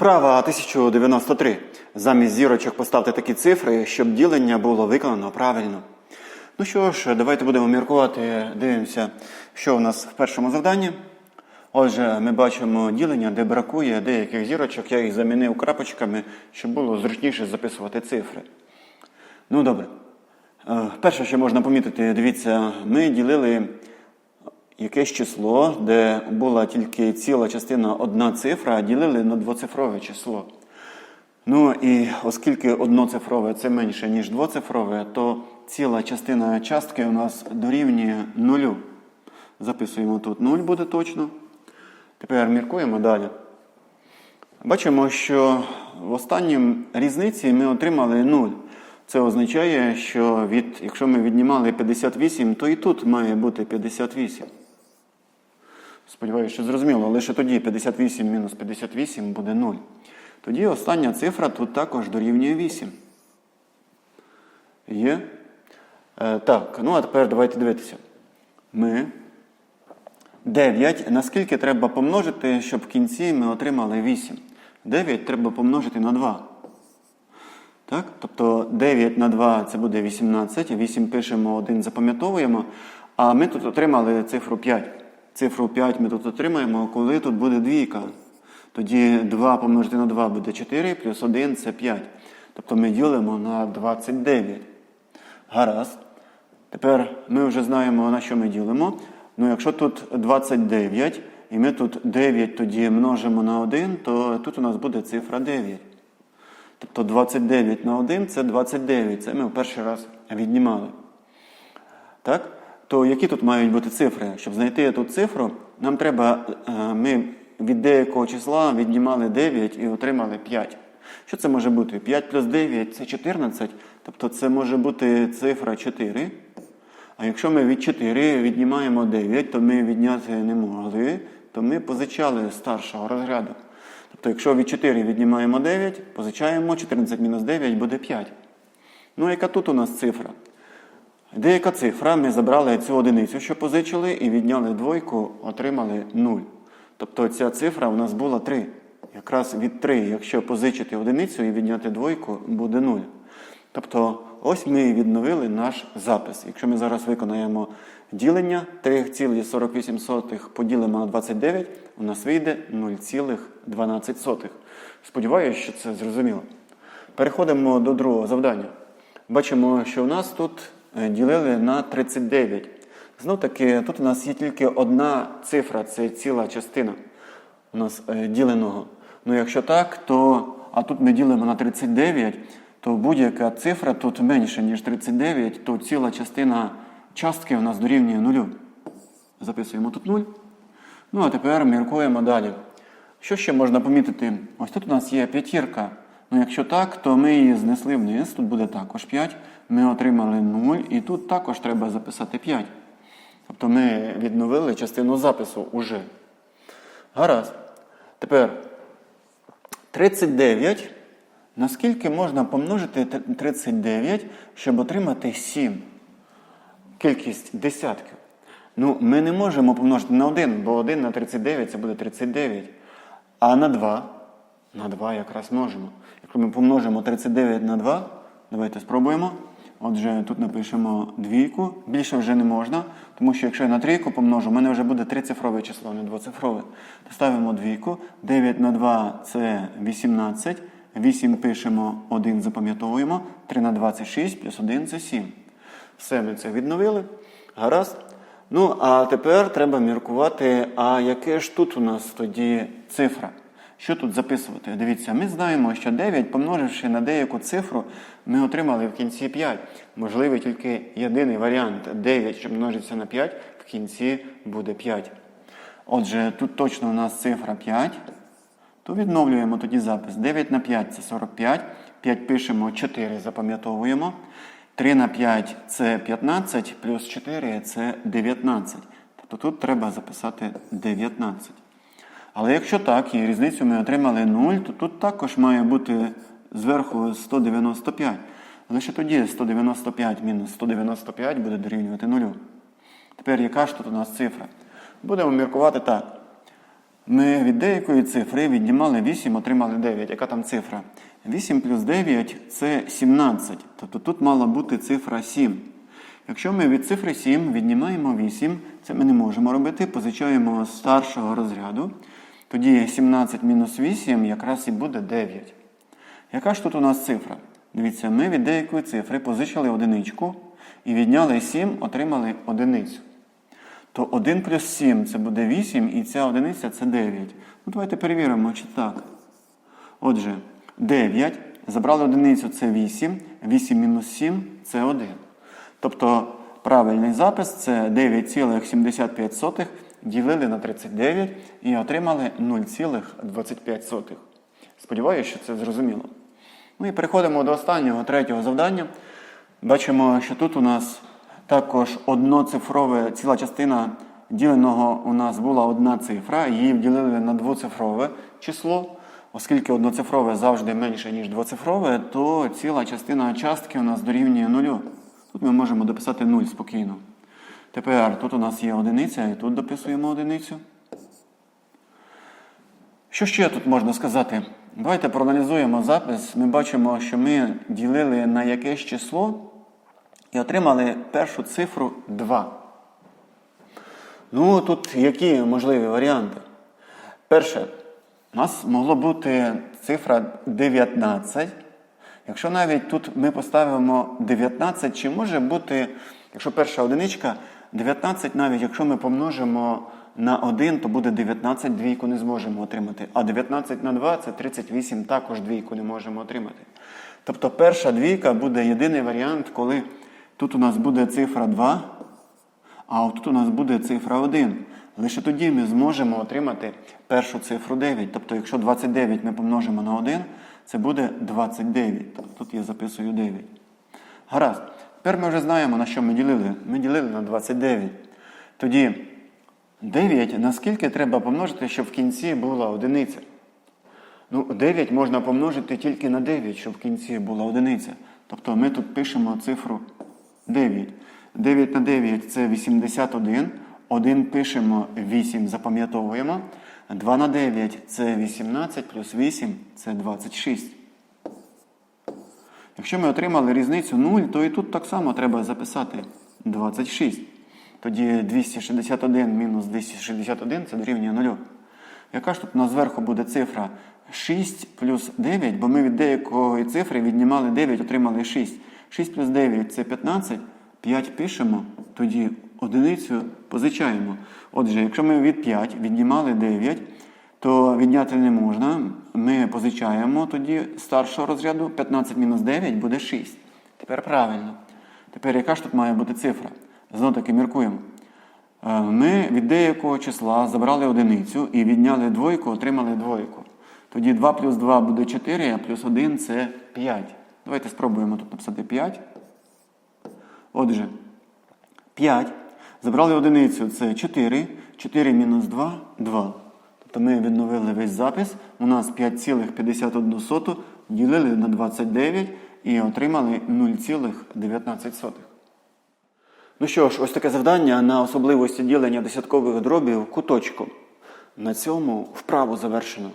Вправа 1093. Замість зірочок поставте такі цифри, щоб ділення було виконано правильно. Ну що ж, давайте будемо міркувати. Дивимося, що у нас в першому завданні. Отже, ми бачимо ділення, де бракує деяких зірочок. Я їх замінив крапочками, щоб було зручніше записувати цифри. Ну добре. Е, Перше, що можна помітити, дивіться, ми ділили якесь число, де була тільки ціла частина одна цифра, ділили на двоцифрове число. Ну і оскільки одноцифрове це менше, ніж двоцифрове, то ціла частина частки у нас дорівнює нулю. Записуємо тут 0 буде точно. Тепер міркуємо далі. Бачимо, що в останній різниці ми отримали 0. Це означає, що від, якщо ми віднімали 58, то і тут має бути 58. Сподіваюся, що зрозуміло, лише тоді 58 мінус 58 буде 0. Тоді остання цифра тут також дорівнює 8. Є? Е, так, ну а тепер давайте дивитися. Ми 9. Наскільки треба помножити, щоб в кінці ми отримали 8? 9 треба помножити на 2. Так? Тобто 9 на 2 це буде 18, 8 пишемо, 1 запам'ятовуємо. А ми тут отримали цифру 5. Цифру 5 ми тут отримаємо, коли тут буде двійка. Тоді 2 помножити на 2 буде 4, плюс 1 це 5. Тобто ми ділимо на 29. Гаразд. Тепер ми вже знаємо, на що ми ділимо. Ну, якщо тут 29, і ми тут 9 тоді множимо на 1, то тут у нас буде цифра 9. Тобто 29 на 1 це 29. Це ми в перший раз віднімали. Так? То які тут мають бути цифри? Щоб знайти ту цифру, нам треба, е, ми від деякого числа віднімали 9 і отримали 5. Що це може бути? 5 плюс 9 це 14, тобто це може бути цифра 4. А якщо ми від 4 віднімаємо 9, то ми відняти не могли, то ми позичали старшого розряду. Тобто, якщо від 4 віднімаємо 9, позичаємо 14 мінус 9 буде 5. Ну, яка тут у нас цифра? Деяка цифра, ми забрали цю одиницю, що позичили, і відняли двойку, отримали 0. Тобто ця цифра у нас була 3. Якраз від 3, якщо позичити одиницю і відняти двойку, буде 0. Тобто, ось ми відновили наш запис. Якщо ми зараз виконаємо ділення 3,48 поділимо на 29, у нас вийде 0,12. Сподіваюся, що це зрозуміло. Переходимо до другого завдання. Бачимо, що у нас тут ділили на 39. Знов таки, тут у нас є тільки одна цифра, це ціла частина у нас е, діленого. Ну, якщо так, то а тут ми ділимо на 39, то будь-яка цифра тут менше, ніж 39, то ціла частина частки у нас дорівнює нулю. Записуємо тут 0. Ну, а тепер міркуємо далі. Що ще можна помітити? Ось тут у нас є п'ятірка. Ну, якщо так, то ми її знесли вниз. Тут буде також 5. Ми отримали 0, і тут також треба записати 5. Тобто ми відновили частину запису уже. Гаразд. Тепер 39. Наскільки можна помножити 39, щоб отримати 7? Кількість десятків. Ну, ми не можемо помножити на 1, бо 1 на 39 це буде 39. А на 2, на 2 якраз можемо. Якщо ми помножимо 39 на 2, давайте спробуємо. Отже, тут напишемо двійку. Більше вже не можна, тому що якщо я на трійку помножу, у мене вже буде трицифрове число, не двоцифрове. То ставимо двійку. 9 на 2 це 18. 8 пишемо, 1 запам'ятовуємо. 3 на 2 це 6, плюс 1 це 7. Все, ми це відновили. Гаразд. Ну, а тепер треба міркувати, а яке ж тут у нас тоді цифра? Що тут записувати? Дивіться, ми знаємо, що 9, помноживши на деяку цифру, ми отримали в кінці 5. Можливий тільки єдиний варіант 9, що множиться на 5, в кінці буде 5. Отже, тут точно у нас цифра 5. То відновлюємо тоді запис. 9 на 5 це 45. 5 пишемо, 4 запам'ятовуємо. 3 на 5 це 15, плюс 4 це 19. Тобто тут треба записати 19. Але якщо так, і різницю ми отримали 0, то тут також має бути зверху 195. Лише тоді 195 мінус 195 буде дорівнювати 0. Тепер яка ж тут у нас цифра? Будемо міркувати так. Ми від деякої цифри віднімали 8, отримали 9. Яка там цифра? 8 плюс 9 це 17. Тобто тут мала бути цифра 7. Якщо ми від цифри 7 віднімаємо 8, це ми не можемо робити, позичаємо старшого розряду. Тоді 17 мінус 8 якраз і буде 9. Яка ж тут у нас цифра? Дивіться, ми від деякої цифри позичили одиничку і відняли 7, отримали одиницю. То 1 плюс 7 це буде 8, і ця одиниця це 9. Ну, давайте перевіримо, чи так. Отже, 9. Забрали одиницю це 8. 8 мінус 7 це 1. Тобто правильний запис це 9,75 ділили на 39 і отримали 0,25. Сподіваюся, що це зрозуміло. Ну і переходимо до останнього третього завдання. Бачимо, що тут у нас також одноцифрове ціла частина діленого у нас була одна цифра, її вділили на двоцифрове число. Оскільки одноцифрове завжди менше, ніж двоцифрове, то ціла частина частки у нас дорівнює нулю. Тут ми можемо дописати 0 спокійно. Тепер тут у нас є одиниця, і тут дописуємо одиницю. Що ще тут можна сказати? Давайте проаналізуємо запис. Ми бачимо, що ми ділили на якесь число і отримали першу цифру 2. Ну, тут які можливі варіанти? Перше, у нас могло бути цифра 19. Якщо навіть тут ми поставимо 19, чи може бути, якщо перша одиничка, 19, навіть якщо ми помножимо на 1, то буде 19, двійку не зможемо отримати. А 19 на 2 це 38, також двійку не можемо отримати. Тобто перша двійка буде єдиний варіант, коли тут у нас буде цифра 2, а тут у нас буде цифра 1. Лише тоді ми зможемо отримати першу цифру 9. Тобто, якщо 29 ми помножимо на 1, це буде 29. Тобто тут я записую 9. Гаразд. Тепер ми вже знаємо, на що ми ділили. Ми ділили на 29. Тоді 9 наскільки треба помножити, щоб в кінці була одиниця? Ну, 9 можна помножити тільки на 9, щоб в кінці була одиниця. Тобто ми тут пишемо цифру 9. 9 на 9 це 81. 1 пишемо 8, запам'ятовуємо. 2 на 9 це 18 плюс 8 це 26. Якщо ми отримали різницю 0, то і тут так само треба записати 26. Тоді 261 мінус 261 це дорівнює 0. Яка ж тут у нас зверху буде цифра 6 плюс 9, бо ми від деякої цифри віднімали 9, отримали 6. 6 плюс 9 це 15, 5 пишемо, тоді одиницю позичаємо. Отже, якщо ми від 5 віднімали 9, то відняти не можна. Ми позичаємо тоді старшого розряду 15 мінус 9 буде 6. Тепер правильно. Тепер яка ж тут має бути цифра? Знову таки міркуємо. Е, Ми від деякого числа забрали одиницю і відняли двойку, отримали двойку. Тоді 2 плюс 2 буде 4, а плюс 1 це 5. Давайте спробуємо тут написати 5. Отже, 5. Забрали одиницю це 4. 4 мінус 2 2. Тобто ми відновили весь запис. У нас 5,51 ділили на 29 і отримали 0,19. Ну що ж, ось таке завдання на особливості ділення десяткових дробів куточком. На цьому вправу завершено.